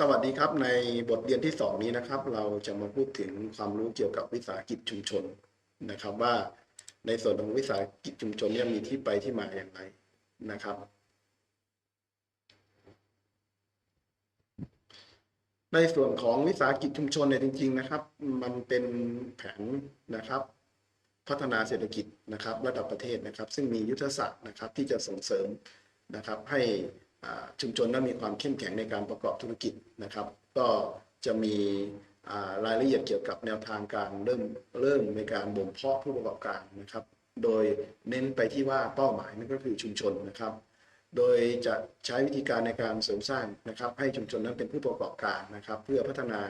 สวัสดีครับในบทเรียนที่สองนี้นะครับ เราจะมาพูดถึงความรู้เกี่ยวกับวิสาหกิจชุมชนนะครับ ว่าในส่วนของวิสาหกิจชุมชนเนี่ยมีที่ไปที่มาอย่างไรนะครับ ในส่วนของวิสาหกิจชุมชนเนี่ยจริง ๆ นะครับ มันเป็นแผนนะครับ พัฒนาเศรษฐกิจนะครับ ระดับประเทศนะครับ ซึ่งมียุทธศาสตร์นะครับที่จะส่งเสริมนะครับให้ ชุมชนนั้นมีความเข้มแข็งในการประกอบธุรกิจนะครับ ก็จะมีรายละเอียดเกี่ยวกับแนวทางการเริ่มเริ่มในการบ่มเพาะผู้ประกอบการนะครับ โดยเน้นไปที่ว่าเป้าหมายนั่นก็คือชุมชนนะครับ โดยจะใช้วิธีการในการเสริมสร้างนะครับ ให้ชุมชนนั้นเป็นผู้ประกอบการนะครับ เพื่อพัฒนา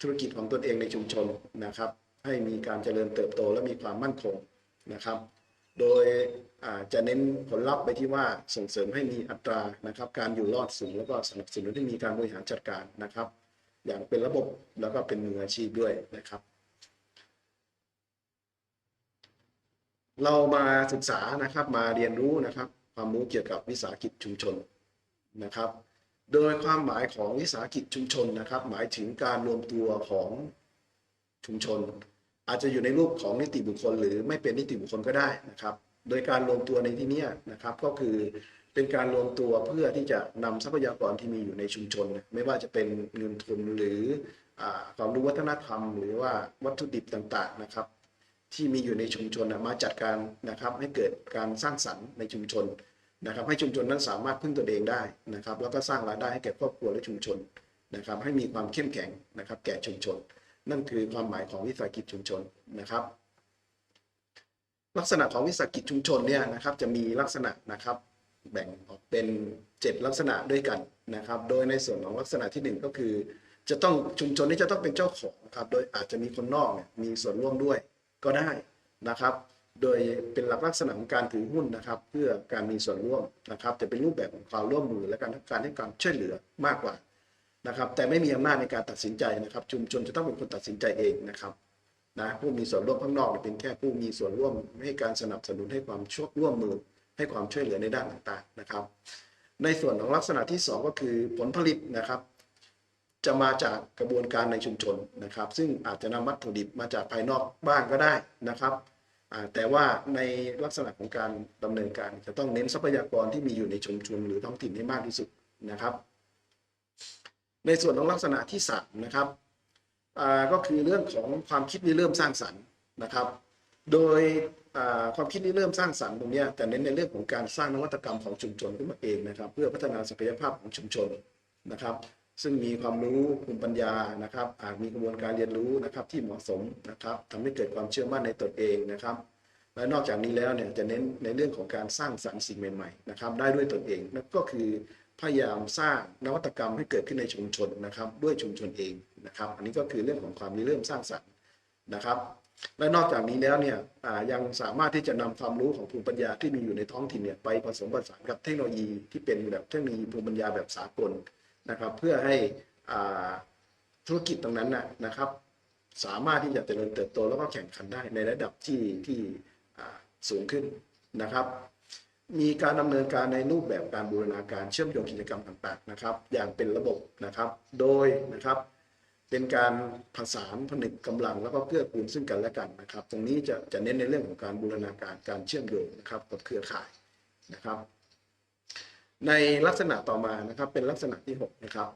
ธุรกิจของตนเองในชุมชนนะครับ ให้มีการเจริญเติบโตและมีความมั่นคงนะครับ โดยจะเน้นผลลัพธ์ไปที่ว่าส่งเสริมให้มีอัตรานะครับ การอยู่รอดสูงแล้วก็สนับสนุนให้มีการบริหารจัดการนะครับ อย่างเป็นระบบแล้วก็เป็นมืออาชีพด้วยนะครับ เรามาศึกษานะครับมาเรียนรู้นะครับ ความรู้เกี่ยวกับวิสาหกิจชุมชนนะครับ โดยความหมายของวิสาหกิจชุมชนนะครับ หมายถึงการรวมตัวของชุมชน อาจจะอยู่ในรูปของนิติบุคคล หรือไม่เป็นนิติบุคคลก็ได้นะครับ โดยการรวมตัวในที่นี้นะครับก็คือเป็นการรวมตัวเพื่อที่จะนำทรัพยากรที่มีอยู่ในชุมชน ไม่ว่าจะเป็นเงินทุนหรือความรู้วัฒนธรรม หรือว่าวัตถุดิบต่างๆนะครับ ที่มีอยู่ในชุมชนมาจัดการนะครับให้เกิดการสร้างสรรค์ในชุมชนนะครับ ให้ชุมชนนั้นสามารถพึ่งตัวเองได้นะครับ แล้วก็สร้างรายได้ให้แก่ครอบครัวและชุมชนนะครับ ให้มีความเข้มแข็งนะครับ แก่ชุมชน นั่นคือความหมายของวิสาหกิจชุมชนนะครับ ลักษณะของวิสาหกิจชุมชนเนี่ยนะครับจะมีลักษณะนะครับแบ่งออกเป็น7ลักษณะด้วยกันนะครับ โดยในส่วนของลักษณะที่หนึ่งก็คือ จะต้องชุมชนนี้จะต้องเป็นเจ้าของครับโดยอาจจะมีคนนอกเนี่ยมีส่วนร่วมด้วยก็ได้นะครับ โดยเป็นหลักลักษณะของการถือหุ้นนะครับ เพื่อการมีส่วนร่วมนะครับ จะเป็นรูปแบบของความร่วมมือและการการให้ความช่วยเหลือมากกว่า นะครับแต่ไม่มีอำนาจในการตัดสินใจนะครับ ชุมชนจะต้องเป็นคนตัดสินใจเองนะครับนะผู้มีส่วนร่วมข้างนอกเป็นแค่ผู้มีส่วนร่วมให้การสนับสนุนให้ความช่วยร่วมมือ ให้ความช่วยเหลือในด้านต่างๆนะครับ ในส่วนของลักษณะที่สองก็คือผลผลิตนะครับ จะมาจากกระบวนการในชุมชนนะครับ ซึ่งอาจจะนำวัตถุดิบมาจากภายนอกบ้างก็ได้นะครับแต่ว่าในลักษณะของการดำเนินการจะต้องเน้นทรัพยากรที่มีอยู่ในชุมชนหรือท้องถิ่นให้มากที่สุดนะครับ ในส่วนของลักษณะที่สามนะครับก็คือเรื่องของความคิดริเริ่มสร้างสรรค์นะครับ โดยความคิดริเริ่มสร้างสรรค์ตรงนี้แต่เน้นในเรื่องของการสร้างนวัตกรรมของชุมชนขึ้นมาเองนะครับ เพื่อพัฒนาศักยภาพของชุมชนนะครับ ซึ่งมีความรู้ภูมิปัญญานะครับมีกระบวนการเรียนรู้นะครับที่เหมาะสมนะครับทำให้เกิดความเชื่อมั่นในตนเองนะครับและนอกจากนี้แล้วเนี่ยจะเน้นในเรื่องของการสร้างสรรค์สิ่งใหม่ๆนะครับได้ด้วยตนเองนั่นก็คือ พยายามสร้างนวัตกรรมให้เกิดขึ้นในชุมชนนะครับ ด้วยชุมชนเองนะครับ อันนี้ก็คือเรื่องของความริเริ่มสร้างสรรค์นะครับ และนอกจากนี้แล้วเนี่ยยังสามารถที่จะนำความรู้ของภูมิปัญญาที่มีอยู่ในท้องถิ่นเนี่ยไปผสมผสานกับเทคโนโลยีที่เป็นแบบเทคโนโลยีภูมิปัญญาแบบสากลนะครับ เพื่อให้ธุรกิจตรงนั้นนะนะครับ สามารถที่จะเจริญเติบโตแล้วก็แข่งขันได้ในระดับที่ที่สูงขึ้นนะครับ มีการดำเนินการในรูปแบบการบูรณาการเชื่อมโยงกิจกรรมต่างๆนะครับ อย่างเป็นระบบนะครับ โดยนะครับเป็นการผสานผนึกกำลังแล้วก็เกื้อกูลซึ่งกันและกันนะครับ ตรงนี้จะจะเน้นในเรื่องของการบูรณาการการเชื่อมโยงนะครับกับเครือข่ายนะครับ ในลักษณะต่อมานะครับเป็นลักษณะที่หกนะครับ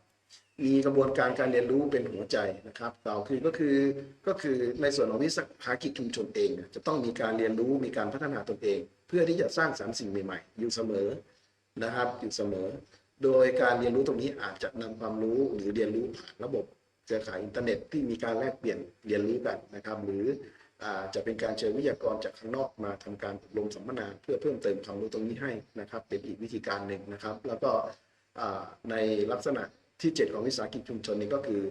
มีกระบวนการการเรียนรู้เป็นหัวใจนะครับกล่าวคือก็คือก็คือในส่วนของวิสาหกิจชุมชนเอง จะต้องมีการเรียนรู้มีการพัฒนาตนเอง เพื่อที่จะสร้างสรรค์สิ่งใหม่ๆ อยู่เสมอนะครับอยู่เสมอ โดยการเรียนรู้ตรงนี้อาจจะนำความรู้หรือเรียนรู้ผ่านระบบเครือข่ายอินเทอร์เน็ตที่มีการแลกเปลี่ยนเรียนรู้กันนะครับ หรืออจะเป็นการเชิญวิทยากรจากข้างนอกมาทำการอบรมสัมมนา เพื่อเพิ่มเติมความรู้ตรงนี้ให้นะครับ เป็นอีกวิธีการหนึ่งนะครับ แล้วก็ในลักษณะที่ 7 ของวิสาหกิจชุมชนนี้ก็คือ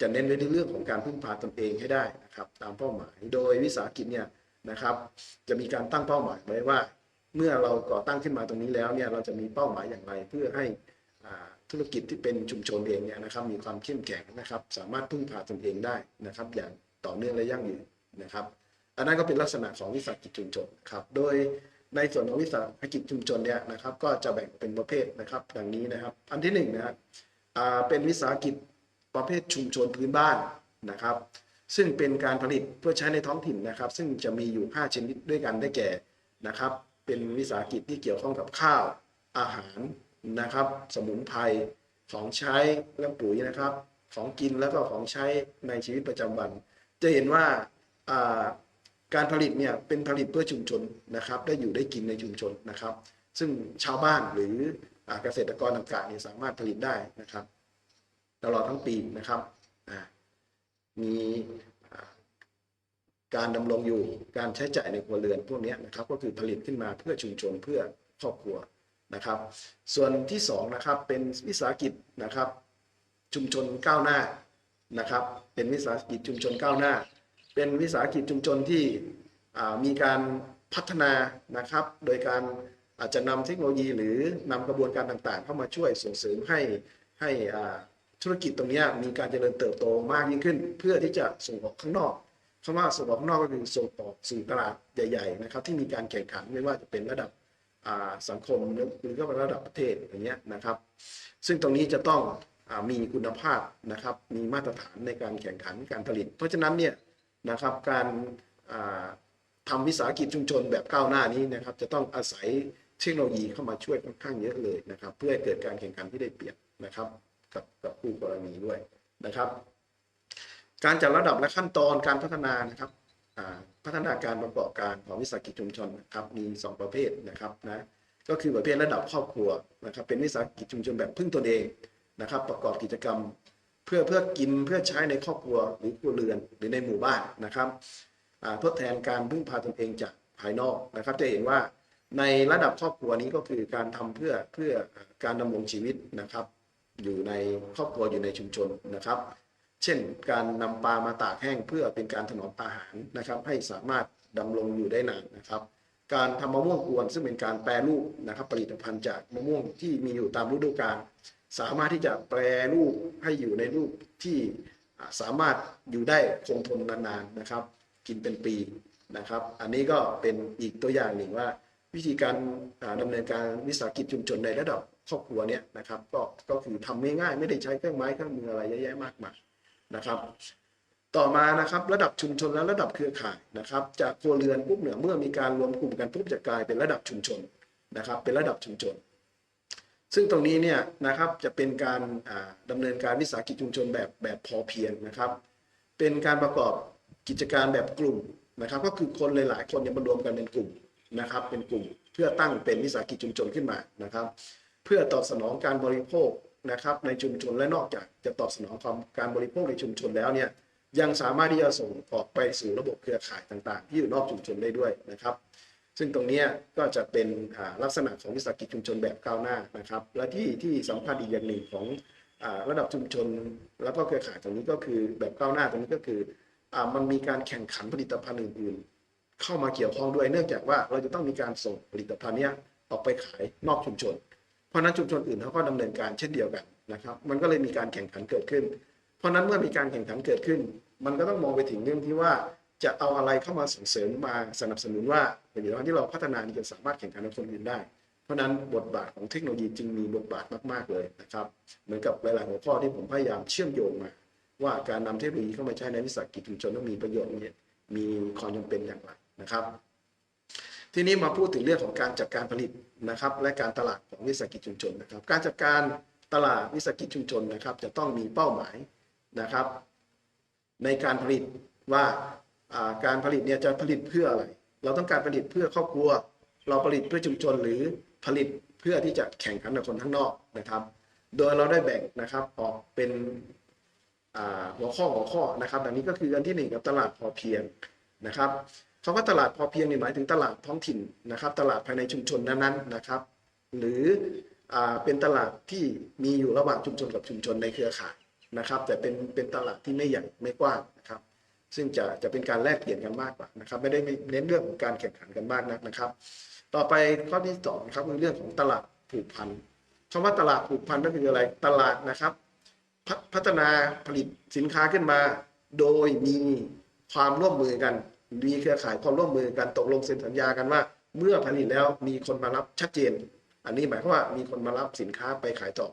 จะเน้นไว้ในเรื่องของการพึ่งพาตนเองให้ได้นะครับตามเป้าหมาย โดยวิสาหกิจเนี่ย นะครับ จะมีการตั้งเป้าหมายไว้ว่า เมื่อเราก่อตั้งขึ้นมาตรงนี้แล้วเนี่ยเราจะมีเป้าหมายอย่างไร เพื่อให้ธุรกิจที่เป็นชุมชนเองเนี่ยนะครับมีความเข้มแข็งนะครับ สามารถพึ่งพาตนเองได้นะครับ อย่างต่อเนื่องและยั่งยืนนะครับ อันนั้นก็เป็นลักษณะของวิสาหกิจชุมชนครับโดยในส่วนของวิสาหกิจชุมชนเนี่ยนะครับก็จะแบ่งเป็นประเภทนะครับดังนี้นะครับ อันที่หนึ่งนะครับเป็นวิสาหกิจประเภทชุมชนพื้นบ้านนะครับ ซึ่งเป็นการผลิตเพื่อใช้ในท้องถิ่นนะครับ ซึ่งจะมีอยู่ 5 ชนิดด้วยกันได้แก่นะครับ เป็นวิสาหกิจที่เกี่ยวข้องกับข้าว อาหารนะครับ สมุนไพรของใช้และปุ๋ยนะครับ ของกินแล้วก็ของใช้ในชีวิตประจำวัน จะเห็นว่าการผลิตเนี่ยเป็นผลิตเพื่อชุมชนนะครับ ได้อยู่ได้กินในชุมชนนะครับ ซึ่งชาวบ้านหรืออเกษตรกรต่างๆเนี่ยสามารถผลิตได้นะครับ ตลอดทั้งปีนะครับ มีการดำรงอยู่การใช้จ่ายในครัวเรือนพวกนี้นะครับก็คือผลิตขึ้นมาเพื่อชุมชนเพื่อครอบครัวนะครับ ส่วนที่สองนะครับเป็นวิสาหกิจนะครับ ชุมชนก้าวหน้านะครับ เป็นวิสาหกิจชุมชนก้าวหน้า เป็นวิสาหกิจชุมชนที่มีการพัฒนานะครับ โดยการอาจจะนำเทคโนโลยีหรือนำกระบวนการต่างๆ เข้ามาช่วยส่งเสริมให้ให้อ่า ธุรกิจตรงนี้มีการเจริญเติบโตมากยิ่งขึ้น เพื่อที่จะส่งออกข้างนอกคำว่าส่งออกข้างนอกก็คือส่งออกสู่ตลาดใหญ่ๆนะครับที่มีการแข่งขันไม่ว่าจะเป็นระดับสังคมหรือก็ระดับประเทศอย่างเงี้ยนะครับ ซึ่งตรงนี้จะต้องอมีคุณภาพนะครับมีมาตรฐานในการแข่งขันการผลิต เพราะฉะนั้นเนี่ยนะครับการอ่าทำวิสาหกิจชุมชนแบบก้าวหน้านี้นะครับจะต้องอาศัยเทคโนโลยีเข้ามาช่วยค่อนข้างเยอะเลยนะครับ เพื่อให้เกิดการแข่งขันที่ได้เปรียบนะครับ กับกับคู่กรณีด้วยนะครับ การจัดระดับและขั้นตอนการพัฒนานะครับพัฒนาการประกอบการของวิสาหกิจชุมชนนะครับมี 2 ประเภทนะครับนะก็คือประเภทระดับครอบครัวนะครับ เป็นวิสาหกิจชุมชนแบบพึ่งตนเองนะครับ ประกอบกิจกรรมเพื่อเพื่อกินเพื่อใช้ในครอบครัวหรือครัวเรือนหรือในหมู่บ้านนะครับทดแทนการพึ่งพาตนเองจากภายนอกนะครับ จะเห็นว่าในระดับครอบครัวนี้ก็คือการทำเพื่อเพื่อการดำรงชีวิตนะครับ อยู่ในครอบครัวอยู่ในชุมชนนะครับ เช่นการนำปลามาตากแห้งเพื่อเป็นการถนอมอาหารนะครับ ให้สามารถดำรงอยู่ได้นานนะครับ การทำมะม่วงกวนซึ่งเป็นการแปรรูปนะครับ ผลิตภัณฑ์จากมะม่วงที่มีอยู่ตามฤดูกาลสามารถที่จะแปรรูปให้อยู่ในรูปที่สามารถอยู่ได้คงทนนานๆนะครับ กินเป็นปีนะครับ อันนี้ก็เป็นอีกตัวอย่างหนึ่งว่า วิธีการอ่าดำเนินการวิสาหกิจชุมชนในระดับ ครอบครัวเนี่ยนะครับก็ก็คือทำง่ายๆไม่ได้ใช้เครื่องไม้เครื่องมืออะไรเยอะแยะมากมายนะครับ ต่อมานะครับระดับชุมชนและระดับเครือข่ายนะครับ จากครัวเรือนปุ๊บเนี่ยเมื่อมีการรวมกลุ่มกันปุ๊บจะกลายเป็นระดับชุมชนนะครับ เป็นระดับชุมชน ซึ่งตรงนี้เนี่ยนะครับจะเป็นการดำาเนินการวิสาหกิจชุมชนแบบแบบพอเพียงนะครับ เป็นการประกอบกิจการแบบกลุ่มนะครับ ก็คือคนหลาย ๆ คนเนี่ยมารวมกันเป็นกลุ่มนะครับ เป็นกลุ่มเพื่อตั้งเป็นวิสาหกิจชุมชนขึ้นมานะครับ เพื่อตอบสนองการบริโภคนะครับในชุมชนและนอกจากจะตอบสนองความการบริโภคในชุมชนแล้วเนี่ยยังสามารถที่จะส่งออกไปสู่ระบบเครือข่ายต่างๆ ที่อยู่นอกชุมชนได้ด้วยนะครับ ซึ่งตรงนี้ก็จะเป็นลักษณะของวิสาหกิจชุมชนแบบก้าวหน้านะครับ และที่ที่สำคัญอีกอย่างหนึ่งของอระดับชุมชน แล้วก็เครือข่ายตรงนี้ก็คือแบบก้าวหน้าตรงนี้ก็คืออมันมีการแข่งขันผลิตภัณฑ์อื่นๆ เข้ามาเกี่ยวข้องด้วยเนื่องจากว่าเราจะต้องมีการส่งผลิตภัณฑ์เนี้ยออกไปขายนอกชุมชน เพราะนั้นชุมชนอื่นเขาก็ดำเนินการเช่นเดียวกันนะครับ มันก็เลยมีการแข่งขันเกิดขึ้น เพราะนั้นเมื่อมีการแข่งขันเกิดขึ้น มันก็ต้องมองไปถึงเรื่องที่ว่าจะเอาอะไรเข้ามาส่งเสริมมาสนับสนุนว่าผลิตภัณฑ์ที่เราพัฒนานี้จะสามารถแข่งขันกับคนอื่นได้ เพราะนั้นบทบาทของเทคโนโลยีจึงมีบทบาทมากๆเลยนะครับ เหมือนกับหลายๆหัวข้อที่ผมพยายามเชื่อมโยงมา ว่าการนำเทคโนโลยีเข้ามาใช้ในวิสาหกิจชุมชนต้องมีประโยชน์เนี่ยมีความจำเป็นอย่างไรนะครับ ทีนี้มาพูดถึงเรื่องของการจัดการผลิต นะครับและการตลาดของวิสาหกิจชุมชนนะครับ การจัดการตลาดวิสาหกิจชุมชนนะครับ จะต้องมีเป้าหมายนะครับ ในการผลิตว่าการผลิตเนี่ยจะผลิตเพื่ออะไร เราต้องการผลิตเพื่อครอบครัว เราผลิตเพื่อชุมชนหรือผลิตเพื่อที่จะแข่งขันกับคนข้างนอกนะครับ โดยเราได้แบ่งนะครับออกเป็นหัวข้อหัวข้อนะครับ ดังนี้ก็คืออันที่หนึ่งกับตลาดพอเพียงนะครับ คำว่าตลาดพอเพียงนี่หมายถึงตลาดท้องถิ่นนะครับ ตลาดภายในชุมชนนั้นๆนะครับ หรือเป็นตลาดที่มีอยู่ระหว่างชุมชนกับชุมชนในเครือข่ายนะครับ แต่เป็นเป็นตลาดที่ไม่ใหญ่ไม่กว้างนะครับ ซึ่งจะจะเป็นการแลกเปลี่ยนกันมากกว่านะครับ ไม่ได้เน้นเรื่องของการแข่งขันกันมากนักนะครับ ต่อไปข้อที่สองครับคือเรื่องของตลาดผูกพันคำว่าตลาดผูกพันก็คืออะไรตลาดนะครับพพัฒนาผลิตสินค้าขึ้นมา โดยมีความร่วมมือกัน มีเครือข่ายความร่วมมือกันตกลงเซ็นสัญญากันว่า เมื่อผลิตแล้วมีคนมารับชัดเจน อันนี้หมายความว่ามีคนมารับสินค้าไปขายต่อ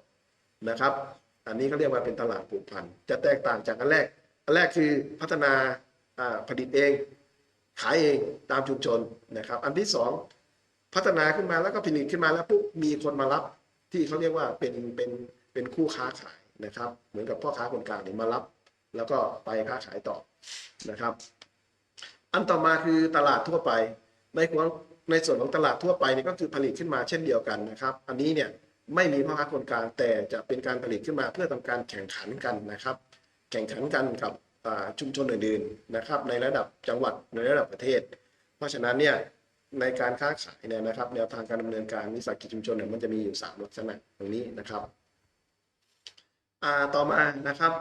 นะครับ อันนี้เขาเรียกว่าเป็นตลาดผูกพันจะแตกต่างจากอันแรก อันแรกคือพัฒนาผลิตเอง ขายเองตามชุมชนนะครับ อันที่สองพัฒนาขึ้นมาแล้วก็ผลิตขึ้นมาแล้วปุ๊บมีคนมารับที่เขาเรียกว่าเป็นเป็นเป็นคู่ค้าขายนะครับ เหมือนกับพ่อค้าคนกลางเนี่ยมารับ แล้วก็ไปค้าขายต่อนะครับ อันต่อมาคือตลาดทั่วไป ในของในส่วนของตลาดทั่วไปนี่ก็คือผลิตขึ้นมาเช่นเดียวกันนะครับ อันนี้เนี่ยไม่มีพ่อค้าคนกลางแต่จะเป็นการผลิตขึ้นมาเพื่อทำการแข่งขันกันนะครับ แข่งขันกันกับอ่าชุมชนอื่นๆนะครับ ในระดับจังหวัดในระดับประเทศ เพราะฉะนั้นเนี่ยในการค้าขายเนี่ยนะครับแนวทางการดำเนินการวิสาหกิจชุมชนเนี่ยมันจะมีอยู่สามลักษณะตรงนี้นะครับอ่าต่อมานะครับ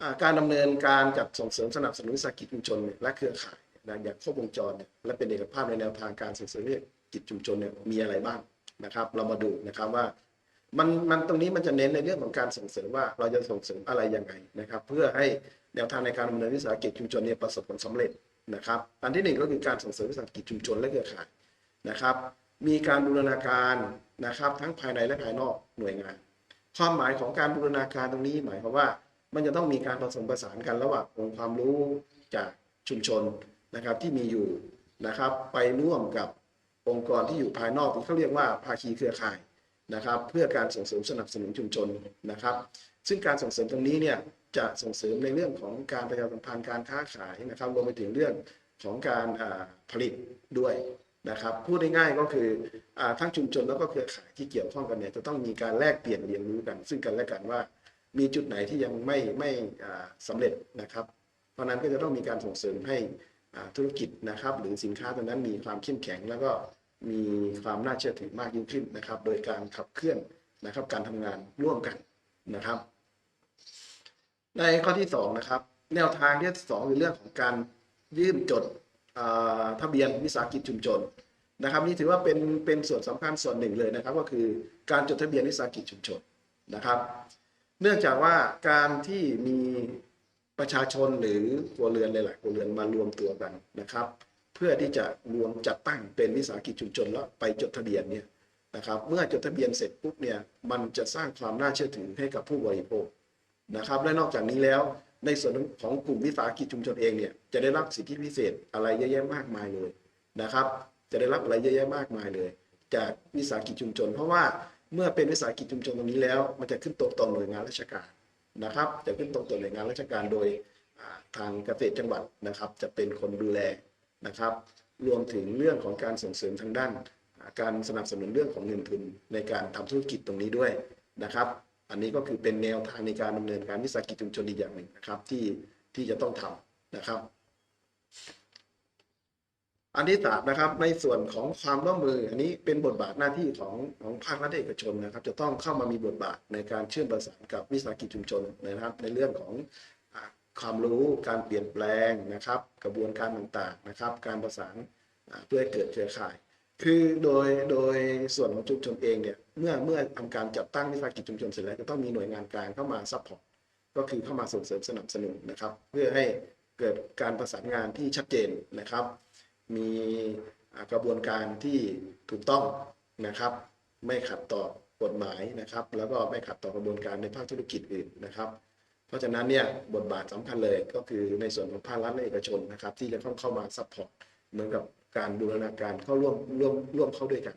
อ่าการดำเนินการจัดส่งเสริมสนับสนุนวิสาหกิจชุมชนและเครือข่าย นะอย่างครบวงจรและเป็นเอกภาพในแนวทางการส่งเสริมวิสาหกิจชุมชนเนี่ยมีอะไรบ้างนะครับ เรามาดูนะครับว่ามันมันตรงนี้มันจะเน้นในเรื่องของการส่งเสริมว่าเราจะส่งเสริมอะไรยังไงนะครับ เพื่อให้แนวทางในการดำเนินวิสาหกิจชุมชนเนี่ยประสบผลสำเร็จนะครับ อันที่หนึ่งก็คือการส่งเสริมวิสาหกิจชุมชนและเครือข่ายนะครับ มีการบูรณาการนะครับ ทั้งภายในและภายนอกหน่วยงาน ความหมายของการบูรณาการตรงนี้หมายความว่า มันจะต้องมีการผสมผสานกันระหว่างองค์ความรู้จากชุมชน นะครับที่มีอยู่นะครับ ไปร่วมกับองค์กรที่อยู่ภายนอกที่เขาเรียกว่าภาคีเครือข่ายนะครับ เพื่อการส่งเสริมสนับสนุนชุมชนนะครับ ซึ่งการส่งเสริมตรงนี้เนี่ยจะส่งเสริมในเรื่องของการประชาสัมพันธ์การค้าขายนะครับรวมไปถึงเรื่องของการผลิตด้วยนะครับพูดง่ายๆก็คืออทั้งชุมชนแล้วก็เครือข่ายที่เกี่ยวข้องกันเนี่ยจะต้องมีการแลกเปลี่ยนเรียนรู้กัน ซึ่งกันและกันว่ามีจุดไหนที่ยังไม่ไม่อ่าสำเร็จนะครับ เพราะนั้นก็จะต้องมีการส่งเสริมให้ ธุรกิจนะครับ หรือสินค้าตรงนั้นมีความเข้มแข็ง แล้วก็มีความน่าเชื่อถือมากยิ่งขึ้นนะครับ โดยการขับเคลื่อนนะครับการทำงานร่วมกันนะครับ ในข้อที่สองนะครับแนวทางที่สองคือเรื่องของการยื่นจดทะเบียนวิสาหกิจชุมชนนะครับ นี่ถือว่าเป็นเป็นส่วนสำคัญส่วนหนึ่งเลยนะครับ ก็คือการจดทะเบียนวิสาหกิจชุมชนนะครับ เนื่องจากว่าการที่มี ประชาชนหรือครัวเรือนหลายๆครัวเรือนมารวมตัวกันนะครับ เพื่อที่จะรวมจัดตั้งเป็นวิสาหกิจชุมชนแล้วไปจดทะเบียนเนี่ยนะครับเมื่อจดทะเบียนเสร็จปุ๊บเนี่ยมันจะสร้างความน่าเชื่อถือให้กับผู้บริโภคนะครับ และนอกจากนี้แล้วในส่วนของกลุ่มวิสาหกิจชุมชนเองเนี่ยจะได้รับสิทธิพิเศษอะไรเยอะแยะมากมายเลยนะครับ จะได้รับอะไรเยอะแยะมากมายเลย จากวิสาหกิจชุมชน เพราะว่าเมื่อเป็นวิสาหกิจชุมชนตรงนี้แล้ว มันจะขึ้นตรงต่อหน่วยงานราชการ นะครับจะขึ้นตรงต่อหน่วยงานราชการโดยทางเกษตรจังหวัดนะครับ จะเป็นคนดูแลนะครับ รวมถึงเรื่องของการส่งเสริมทางด้าน การสนับสนุนเรื่องของเงินทุนในการทำธุรกิจตรงนี้ด้วยนะครับ อันนี้ก็คือเป็นแนวทางในการดำเนินการวิสาหกิจชุมชนอีกอย่างหนึ่งนะครับที่ที่จะต้องทำนะครับ อันที่สามนะครับในส่วนของความร่วมมือ อันนี้เป็นบทบาทหน้าที่ของของภาครัฐเอกชนนะครับ จะต้องเข้ามามีบทบาทในการเชื่อมประสานกับวิสาหกิจชุมชนนะครับ ในเรื่องของความรู้การเปลี่ยนแปลงนะครับ กระบวนการต่างๆนะครับ การประสานเพื่อให้เกิดเครือข่าย คือโดยโดยส่วนของชุมชนเองเนี่ยเมื่อเมื่อทำการจัดตั้งวิสาหกิจชุมชนเสร็จแล้วจะต้องมีหน่วยงานกลางเข้ามาซัพพอร์ตก็คือเข้ามาส่งเสริมสนับสนุนนะครับ เพื่อให้เกิดการประสานงานที่ชัดเจนนะครับ มีกระบวนการที่ถูกต้องนะครับ ไม่ขัดต่อกฎหมายนะครับ แล้วก็ไม่ขัดต่อกระบวนการในภาคธุรกิจอื่นนะครับ เพราะฉะนั้นเนี่ยบทบาทสำคัญเลยก็คือในส่วนของภาครัฐและเอกชนนะครับ ที่จะต้องเข้ามาซัพพอร์ตเหมือนกับการบูรณาการเข้าร่วมร่วมร่วมเข้าด้วยกัน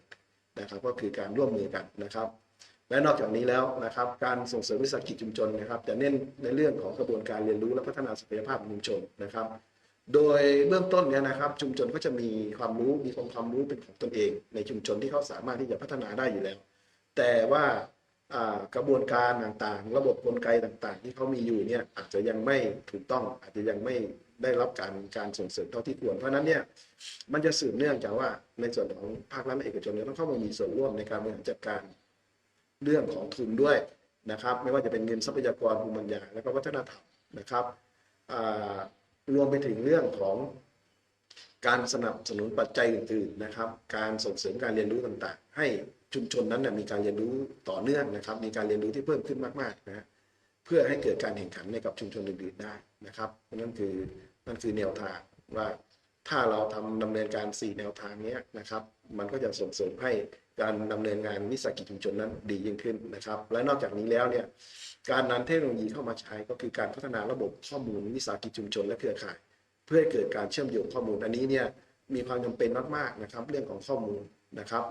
นะครับ ก็คือการร่วมมือกันนะครับ และนอกจากนี้แล้วนะครับ การส่งเสริมวิสาหกิจชุมชนนะครับ จะเน้นในเรื่องของกระบวนการเรียนรู้และพัฒนาศักยภาพชุมชนนะครับ โดยเบื้องต้นเนี่ยนะครับ ชุมชนก็จะมีความรู้มีองค์ความรู้เป็นของตนเอง ในชุมชนที่เขาสามารถที่จะพัฒนาได้อยู่แล้ว แต่ว่ากระบวนการต่างๆ ระบบกลไกต่างๆ ที่เขามีอยู่เนี่ยอาจจะยังไม่ถูกต้อง อาจจะยังไม่ได้รับการการส่งเสริมเท่าที่ควร เพราะฉะนั้นเนี่ยมันจะสืบเนื่องจากว่าในส่วนของภาครัฐและเอกชนเนี่ยต้องเข้ามามีส่วนร่วมในการบริหารจัดการเรื่องของทุนด้วยนะครับ ไม่ว่าจะเป็นเงินทรัพยากรภูมิปัญญาและก็วัฒนธรรมนะครับอ่า รวมไปถึงเรื่องของการสนับสนุนปัจจัยอื่นๆนะครับ การส่งเสริมการเรียนรู้ต่างๆ ให้ชุมชนนั้นนะมีการเรียนรู้ต่อเนื่องนะครับ มีการเรียนรู้ที่เพิ่มขึ้นมากๆนะฮะเพื่อให้เกิดการแข่งขันในกับชุมชนอื่นๆได้นะครับนั่นคือนั่นคือแนวทางว่า ถ้าเราทำดำเนินการ 4 แนวทางนี้นะครับ มันก็จะส่งเสริมให้การดำเนินงานวิสาหกิจชุมชนนั้นดียิ่งขึ้นนะครับ และนอกจากนี้แล้วเนี่ยการนำเทคโนโลยีเข้ามาใช้ก็คือการพัฒนาระบบข้อมูลวิสาหกิจชุมชนและเครือข่าย เพื่อเกิดการเชื่อมโยงข้อมูลอันนี้เนี่ยมีความจำเป็นมากๆนะครับ เรื่องของข้อมูลนะครับ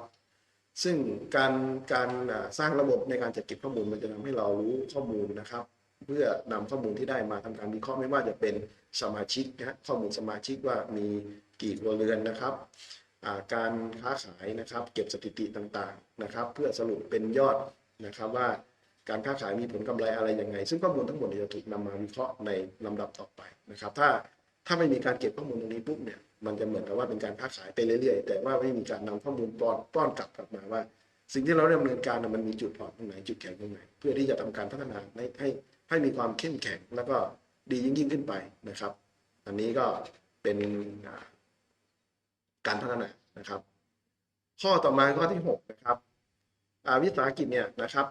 ซึ่งการการสร้างระบบในการจัดเก็บข้อมูลมันจะทำให้เรารู้ข้อมูลนะครับ เพื่อนำข้อมูลที่ได้มาทำการวิเคราะห์ไม่ว่าจะเป็นสมาชิกนะข้อมูลสมาชิกว่ามีกี่ครัวเรือนนะครับการค้าขายนะครับ เก็บสถิติต่างๆนะครับ เพื่อสรุปเป็นยอดนะครับว่าการค้าขายมีผลกำไรอะไรยังไง ซึ่งข้อมูลทั้งหมดจะถูกนำมาวิเคราะห์ในลำดับต่อไปนะครับ ถ้าถ้าไม่มีการเก็บข้อมูลตรงนี้ปุ๊บเนี่ยมันจะเหมือนกับว่าเป็นการค้าขายไปเรื่อยๆ แต่ว่าไม่มีการนำข้อมูลป้อนป้อนกลับกลับมาว่า สิ่งที่เราดำเนินการมันมีจุดอ่อนตรงไหนจุดแข็งตรงไหน เพื่อที่จะทำการพัฒนาให้ ให้มีความเข้มแข็งแล้วก็ดียิ่งยิ่งขึ้นไปนะครับ อันนี้ก็เป็นการพัฒนานะครับ ข้อต่อมาข้อที่หกนะครับวิสาหกิจเนี่ยนะครับ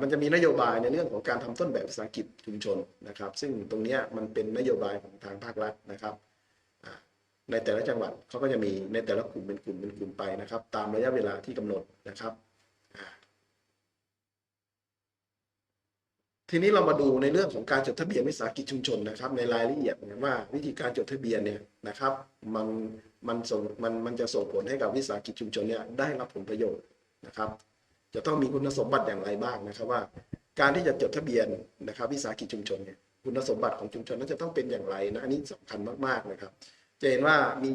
มันจะมีนโยบายในเรื่องของการทำต้นแบบวิสาหกิจชุมชนนะครับ ซึ่งตรงนี้มันเป็นนโยบายของทางภาครัฐนะครับในแต่ละจังหวัดเขาก็จะมีในแต่ละกลุ่มเป็นกลุ่มเป็นกลุ่มไปนะครับ ตามระยะเวลาที่กำหนดนะครับอ่า ทีนี้เรามาดูในเรื่องของการจดทะเบียนวิสาหกิจชุมชนนะครับ ในรายละเอียดเนี่ยว่าวิธีการจดทะเบียนเนี่ยนะครับมันมันส่งมันมันจะส่งผลให้กับวิสาหกิจชุมชนเนี่ยได้รับผลประโยชน์นะครับ จะต้องมีคุณสมบัติอย่างไรบ้างนะครับว่า การที่จะจดทะเบียนนะครับ วิสาหกิจชุมชนเนี่ยคุณสมบัติของชุมชนนั้นจะต้องเป็นอย่างไรนะอันนี้สำคัญมากๆนะครับจะเห็นว่ามี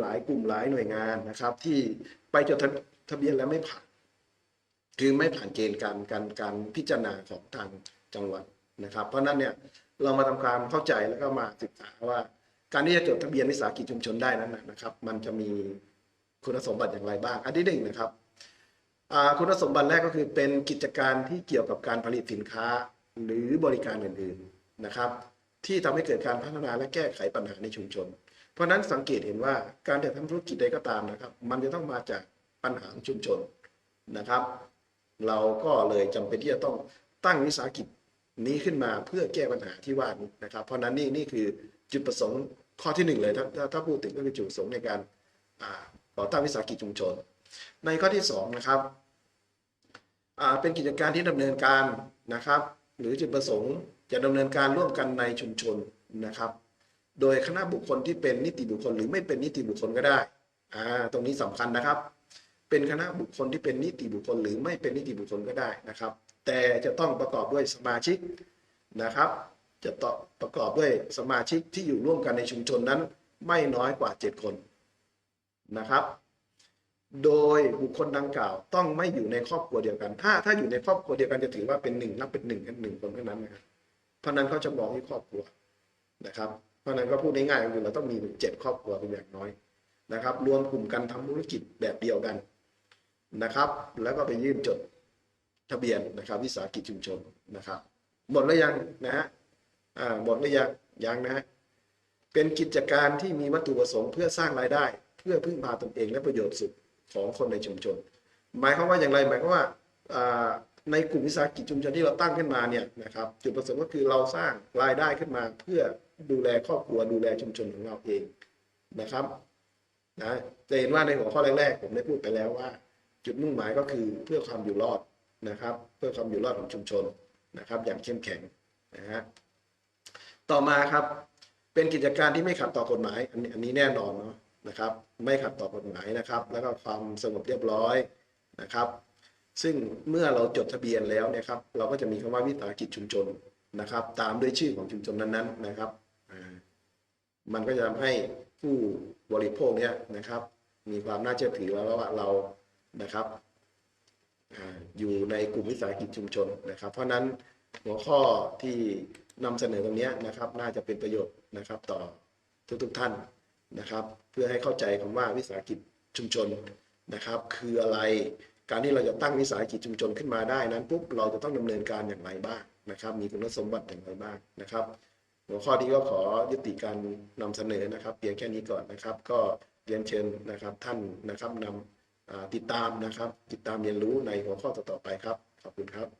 หลายกลุ่มหลายหน่วยงานนะครับ ที่ไปจดทะเบียนแล้วไม่ผ่าน คือไม่ผ่านเกณฑ์การการการพิจารณาของทาง จังหวัดนะครับ เพราะฉะนั้นเนี่ยเรามาทำความเข้าใจแล้วก็มาศึกษาว่า การที่จะจดทะเบียนวิสาหกิจชุมชนได้นั้นนะครับ มันจะมีคุณสมบัติอย่างไรบ้าง อันที่หนึ่งนะครับคุณสมบัติแรกก็คือเป็นกิจการที่เกี่ยวกับการผลิตสินค้าหรือบริการอื่นๆนะครับ ที่ทำให้เกิดการพัฒนาและแก้ไขปัญหาในชุมชน เพราะฉะนั้นสังเกตเห็นว่าการจะทำธุรกิจใดก็ตามนะครับ มันจะต้องมาจากปัญหาของชุมชนนะครับ เราก็เลยจำเป็นที่จะต้องตั้งวิสาหกิจ นี้ขึ้นมาเพื่อแก้ปัญหาที่ว่านี้นะครับ เพราะนั้นนี่นี่คือจุดประสงค์ข้อที่หนึ่งเลยถ้าถ้าถ้าพูดถึงก็คือจุดประสงค์ในการอ่าก่อตั้งวิสาหกิจชุมชน ในข้อที่สองนะครับอ่าเป็นกิจการที่ดำเนินการนะครับ หรือจุดประสงค์จะดำเนินการร่วมกันในชุมชนนะครับ โดยคณะบุคคลที่เป็นนิติบุคคล หรือไม่เป็นนิติบุคคลก็ได้อ่าตรงนี้สำคัญนะครับ เป็นคณะบุคคลที่เป็นนิติบุคคล หรือไม่เป็นนิติบุคคลก็ได้นะครับ แต่จะต้องประกอบด้วยสมาชิกนะครับ จะต้อประกอบด้วยสมาชิกที่อยู่ร่วมกันในชุมชนนั้นไม่น้อยกว่า 7 คนนะครับ โดยบุคคลดังกล่าวต้องไม่อยู่ในครอบครัวเดียวกัน ถ้าถ้าอยู่ในครอบครัวเดียวกันจะถือว่าเป็นหนึ่งนับเป็นหนึ่งกันหนึ่งคนเท่านั้นนะครับเพราะนั้นเขาจะมองที่ครอบครัวนะครับ เพราะนั้นก็พูดง่ายๆก็คือเราต้องมีเจ็ดครอบครัวเป็นอย่างน้อยนะครับ รวมกลุ่มกันทำธุรกิจแบบเดียวกันนะครับ แล้วก็ไปยื่นจด ทะเบียนนะครับวิสาหกิจชุมชนนะครับ หมดแล้วยังนะฮะอ่าหมดแล้วยังยังนะฮะเป็นกิจการที่มีวัตถุประสงค์เพื่อสร้างรายได้ เพื่อพึ่งพาตนเองและประโยชน์สุขของคนในชุมชน หมายความว่าอย่างไรหมายความว่าอ่าในกลุ่มวิสาหกิจชุมชนที่เราตั้งขึ้นมาเนี่ยนะครับจุดประสงค์ก็คือเราสร้างรายได้ขึ้นมา เพื่อดูแลครอบครัวดูแลชุมชนของเราเองนะครับนะจะเห็นว่าในหัวข้อแรกๆผมได้พูดไปแล้วว่า จุดมุ่งหมายก็คือเพื่อความอยู่รอด นะครับ เพื่อความอยู่รอดของชุมชนนะครับ อย่างเข้มแข็งนะฮะต่อมาครับเป็นกิจการที่ไม่ขัดต่อกฎหมายอันนี้อันนี้แน่นอนเนาะนะครับ ไม่ขัดต่อกฎหมายนะครับ แล้วก็ความสงบเรียบร้อยนะครับ ซึ่งเมื่อเราจดทะเบียนแล้วเนี่ยครับ เราก็จะมีคำว่าวิสาหกิจชุมชนนะครับ ตามด้วยชื่อของชุมชนนั้นๆนะครับมันก็จะทำให้ผู้บริโภคเนี่ยนะครับ มีความน่าเชื่อถือแล้วว่าเรานะครับ อยู่ในกลุ่มวิสาหกิจชุมชนนะครับ เพราะนั้นหัวข้อที่นำเสนอตรงนี้นะครับ น่าจะเป็นประโยชน์นะครับ ต่อทุกๆท่านนะครับ เพื่อให้เข้าใจคำว่าวิสาหกิจชุมชนนะครับ คืออะไรการที่เราจะตั้งวิสาหกิจชุมชนขึ้นมาได้นั้นปุ๊บเราจะต้องดำเนินการอย่างไรบ้างนะครับ มีคุณสมบัติอย่างไรบ้างนะครับ หัวข้อนี้ก็ขอยุติการนำเสนอนะครับ เพียงแค่นี้ก่อนนะครับ ก็เรียนเชิญนะครับท่านนะครับนำอ่า ติดตามนะครับ ติดตามเรียนรู้ในหัวข้อต่อๆไปครับ ขอบคุณครับ